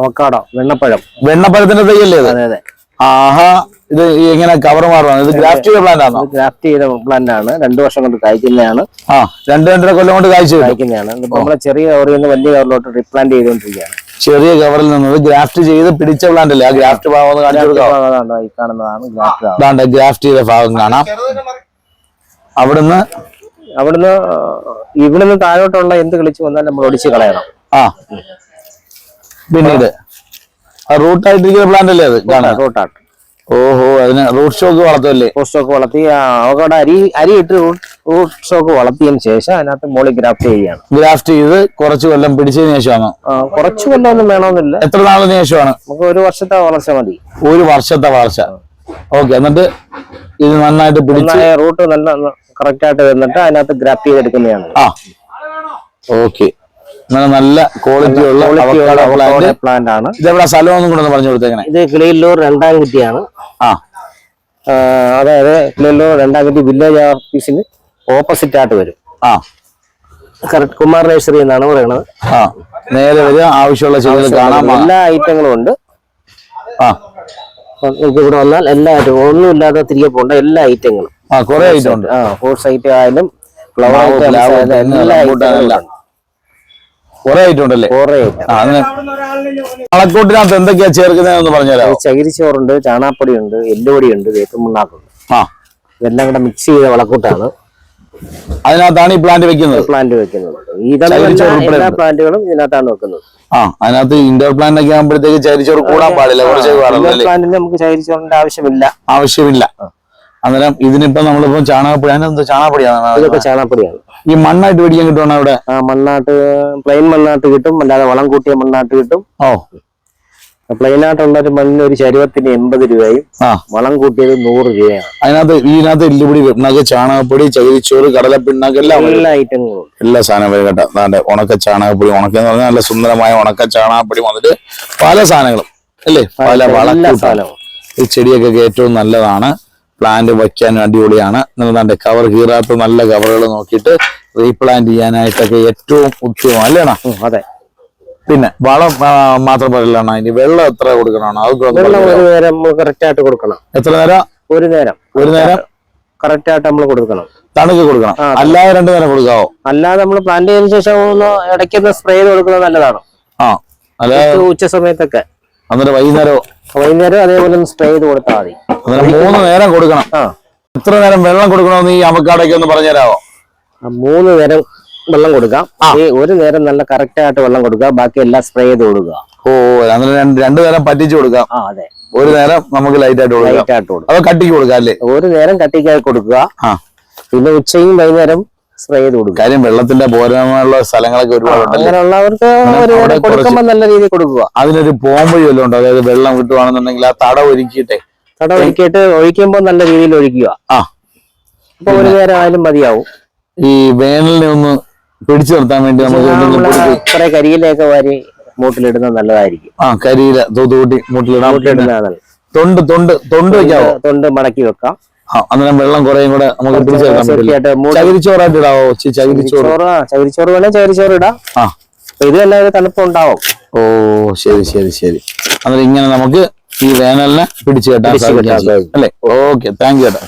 Avocado വെണ്ണപ്പഴം. വെണ്ണപ്പഴത്തിന്റെ തൈയല്ലേ അതെ അതെ. ആഹാ ഇത് എങ്ങനെ കവർ മാറുവാണ്. ഇത് ഗ്രാഫ്റ്റ് ചെയ്ത പ്ലാന്റ് ആണോ? ഗ്രാഫ്റ്റ് ചെയ്ത പ്ലാന്റ് ആണ്. രണ്ടു വർഷം കൊണ്ട് കായ്ക്കുന്നതാണ്. ആ രണ്ട് രണ്ടര കൊല്ലം കൊണ്ട് കായ്ച്ചു കായ്ക്കുന്നതാണ്. നമ്മളെ ചെറിയ കവറിൽ നിന്ന് വലിയ കവറിലോട്ട് റീപ്ലാന്റ് ചെയ്തുകൊണ്ടിരിക്കുകയാണ്. ചെറിയ കവറിൽ നിന്നത് ഗ്രാഫ്റ്റ് ചെയ്ത് പിടിച്ച പ്ലാന്റ് അല്ലേ? ആ ഗ്രാഫ്റ്റ് ഭാഗം കാണുന്നതാണ് ഗ്രാഫ്റ്റ് ചെയ്ത ഭാഗം കാണാം. അവിടുന്ന്? അവിടുന്ന് ഇവിടുന്ന് താഴോട്ടുള്ള എന്ത് കളിച്ചു വന്നാൽ നമ്മൾ ഒടിച്ച് കളയണം. ആ. പിന്നീട് റൂട്ട് ആയിട്ടിരിക്കുന്ന പ്ലാന്റ് അല്ലേ അത്? കാണാം. റൂട്ടാട്ട് ഓഹോ അതിന് റൂട്ട് സ്റ്റോക്ക് വളർത്തല്ലേ റൂട്ട് സ്റ്റോക്ക് വളർത്തി അവക്കോടെ അരി അരി ഇട്ട് റൂട്ട് സ്റ്റോക്ക് വളർത്തിയതിന് ശേഷം അതിനകത്ത് മോളി ഗ്രാഫ്റ്റ് ചെയ്യാണ് ഗ്രാഫ്റ്റ് ചെയ്ത് കുറച്ച് കൊല്ലം പിടിച്ചതിന് ശേഷമാണ്? കുറച്ച് കൊല്ലം ഒന്നും വേണമെന്നില്ല. എത്ര നാളിന് ശേഷമാണ്? നമുക്ക് ഒരു വർഷത്തെ വളർച്ച മതി. ഒരു വർഷത്തെ വളർച്ച. ഓക്കെ എന്നിട്ട് ഇത് നന്നായിട്ട് പിടിച്ച് റൂട്ട് നല്ല കറക്റ്റ് ആയിട്ട് വന്നിട്ട് അതിനകത്ത് ഗ്രാഫ്റ്റ് ചെയ്തെടുക്കുന്നതാണ്. ആ. ഓക്കെ. അങ്ങനെ നല്ല ക്വാളിറ്റി ഉള്ള പ്ലാന്റ് ആണ്. ഇതെവിടെ? സ്ഥലം ഒന്നും കൂടെ പറഞ്ഞു കൊടുത്തേക്കണേ. ഇത് കിളിയല്ലൂർ രണ്ടാം കുട്ടിയാണ്. ആ. അതായത് കിളിയല്ലൂർ രണ്ടാം കുട്ടി വില്ലേജ് ഓഫീസിന് ഓപ്പോസിറ്റ് ആയിട്ട് വരും. ആ. കറക്റ്റ് കുമാർ നഴ്സറി എന്നാണ് പറയുന്നത്. ആ. നേരെ വരിക. ആവശ്യമുള്ള ചെടികൾ കാണാൻ എല്ലാ ഐറ്റങ്ങളും ഉണ്ട്. ആ. ഇവിടെ വന്നാൽ എല്ലാ ഒന്നും ഇല്ലാതെ തിരികെ പോകേണ്ട എല്ലാ ഐറ്റങ്ങളും ആ കുറെ ഐറ്റം ഉണ്ട്. ആ ഫ്രൂട്ട്സ് ഐറ്റം ആയാലും ഫ്ലവർ ഐറ്റം എല്ലാ ഐറ്റങ്ങളും. കുറെ ഐറ്റം കുറേ. ആ അതിന് വളക്കൂട്ടിനകത്ത് എന്തൊക്കെയാ ചേർക്കുന്നതെന്ന് പറഞ്ഞുതരാമോ? ചകിരിച്ചോറുണ്ട് ചാണാപ്പൊടിയുണ്ട് എല്ലുപൊടിയുണ്ട് വേപ്പും മുണ്ണാക്കുണ്ട് ആ. ഇതെല്ലാം കൂടെ മിക്സ് ചെയ്ത വളക്കൂട്ടാണ്. അതിനകത്താണ് ഈ പ്ലാന്റ് വെക്കുന്നത്? പ്ലാന്റ് വെക്കുന്നത്. എല്ലാ പ്ലാന്റുകളും ഇതിനകത്താണ് വെക്കുന്നത്. ആ അതിനകത്ത് ഇൻഡോർ പ്ലാന്റ് ഒക്കെ ആകുമ്പോഴത്തേക്ക് ചരിച്ചോറ് കൂടാൻ പാടില്ല. കുറച്ച് പ്ലാന്റിന് നമുക്ക് ചരിച്ചോറിന്റെ ആവശ്യമില്ല. ആവശ്യമില്ല. അന്നേരം ഇതിനിപ്പോ നമ്മളിപ്പോ ചാണകപ്പൊടി അതിനെന്താ ചാണകപ്പൊടിയാണ് ഇതൊക്കെ ചാണകപ്പൊടിയാണ്. ഈ മണ്ണായിട്ട് പിടിക്കാൻ കിട്ടുവാണ് അവിടെ? ആ മണ്ണാട്ട് പ്ലെയിൻ മണ്ണാട്ട് കിട്ടും അല്ലാതെ വളം കൂട്ടിയ മണ്ണാട്ട് കിട്ടും. ഓ. പ്ലെയിൻ ആയിട്ടുള്ള ഒരു മണ്ണിന് ഒരു ശരീരത്തിന് എൺപത് രൂപയും ആ. വളം കൂട്ടിയത് നൂറ് രൂപയാണ്. അതിനകത്ത് ഇതിനകത്ത് എല്ലുപൊടി പിണ്ണാക്ക് ചാണകപ്പൊടി ചകിരിച്ചോറ് കടലപ്പിണ്ണാക്ക് എല്ലാം എല്ലാ ഐറ്റങ്ങളും എല്ലാ സാധനവും വരും കേട്ടോ. അതാണ്ട് ഉണക്ക ചാണകപ്പൊടി ഉണക്ക എന്ന് പറഞ്ഞാൽ നല്ല സുന്ദരമായ ഉണക്ക ചാണകപ്പൊടി വന്നിട്ട് പല സാധനങ്ങളും അല്ലേ? പല വളം ഈ ചെടിയൊക്കെ ഏറ്റവും നല്ലതാണ്. പ്ലാന്റ് വയ്ക്കാൻ അടിപൊളിയാണ്. നിങ്ങളുടെ കവർ കീറാത്ത നല്ല കവറുകൾ നോക്കിയിട്ട് റീപ്ലാന്റ് ചെയ്യാനായിട്ടൊക്കെ ഏറ്റവും ഉത്തമം അല്ലേണ അതെ. പിന്നെ വളം മാത്രം പറയലാണ് അതിന് വെള്ളം എത്ര കൊടുക്കണം കറക്റ്റ് ആയിട്ട് കൊടുക്കണം. എത്ര നേരം? ഒരു നേരം. ഒരു നേരം? കറക്റ്റ് ആയിട്ട് നമ്മൾ കൊടുക്കണം. തണുക്ക് കൊടുക്കണം. അല്ലാതെ രണ്ടു നേരം കൊടുക്കാവോ? അല്ലാതെ നമ്മൾ പ്ലാന്റ് ചെയ്തതിനു ശേഷം ഇടയ്ക്ക് സ്പ്രേ ചെയ്ത് കൊടുക്കുന്നത് നല്ലതാണ്. ആ ഉച്ച- സമയത്തൊക്കെ. അന്നേരം വൈകുന്നേരം വൈകുന്നേരം അതേപോലെ സ്പ്രേ ചെയ്ത് കൊടുത്താൽ മതി. മൂന്ന് നേരം കൊടുക്കണം. എത്ര നേരം വെള്ളം കൊടുക്കണമെന്ന് ഈ അവക്കാടൊക്കെ ഒന്ന് പറഞ്ഞുതരാമോ മൂന്ന് നേരം വെള്ളം കൊടുക്കാം. ഒരു നേരം നല്ല കറക്റ്റ് ആയിട്ട് വെള്ളം കൊടുക്കുക. ബാക്കി എല്ലാം സ്പ്രേ ചെയ്ത് കൊടുക്കുക. ഓ അങ്ങനെ രണ്ട് നേരം പറ്റിച്ചു കൊടുക്കാം. അതെ. ഒരു നേരം നമുക്ക് ലൈറ്റ് ആയിട്ട് കൊടുക്കാം. ലൈറ്റ് ആയിട്ട് അതോ കട്ടിക്ക് കൊടുക്കാം അല്ലേ? ഒരു നേരം കട്ടിക്കായി കൊടുക്കുക. പിന്നെ ഉച്ചയും വൈകുന്നേരം സ്പ്രേ ചെയ്ത് കൊടുക്കുക. കാര്യം വെള്ളത്തിന്റെ പോരാനുള്ള സ്ഥലങ്ങളൊക്കെ ഒരുപാട് അങ്ങനെയുള്ളവർക്ക് കൊടുക്കുമ്പോൾ നല്ല രീതിയിൽ കൊടുക്കുക. അതിനൊരു പോംവഴി വല്ലതും ഉണ്ടോ? അതായത് വെള്ളം കിട്ടുവാണെന്നുണ്ടെങ്കിൽ ആ തട ഒരുക്കിയിട്ടെ തട ഒഴുക്കിയിട്ട് ഒഴിക്കുമ്പോൾ നല്ല രീതിയിൽ ഒഴിക്കുക. ആ. അപ്പൊ ഒരു നേരം ആയാലും മതിയാവും. ഈ വേനലിനെ ഒന്ന് പിടിച്ചു നിർത്താൻ വേണ്ടി നമുക്ക് കുറെ കരിയിലൊക്കെ വാരി മൂട്ടിലിടുന്നത് നല്ലതായിരിക്കും. ആ കരിയില തൂത്തുകൂട്ടി മൂട്ടിലിടാൻ. തൊണ്ട് തൊണ്ട് തൊണ്ട് വെക്കാവോ? തൊണ്ട് മടക്കി വെക്കാം. അന്നേരം വെള്ളം കുറേയും കൂടെ നമുക്ക് പിടിച്ചു നിർത്താൻ പറ്റില്ല? സേഫ്റ്റിയായിട്ട് മൂടി ചകിരിച്ചോറായിട്ട് ഇടാവോ? ചകിരിച്ചോറ് ചകിരിച്ചോറ്. വേണേ ചകിരിച്ചോറ് ഇടാം. ആ. ഇത് തന്നെ ഒരു തണുപ്പ് ഉണ്ടാവും ഓ ശരി ശരി ശരി. അന്നേരം ഇങ്ങനെ നമുക്ക് ഈ വേനലിനെ പിടിച്ചു കെട്ടാൻ സാധിക്കും. അല്ലേ? ഓക്കെ താങ്ക് യു ചേട്ടാ.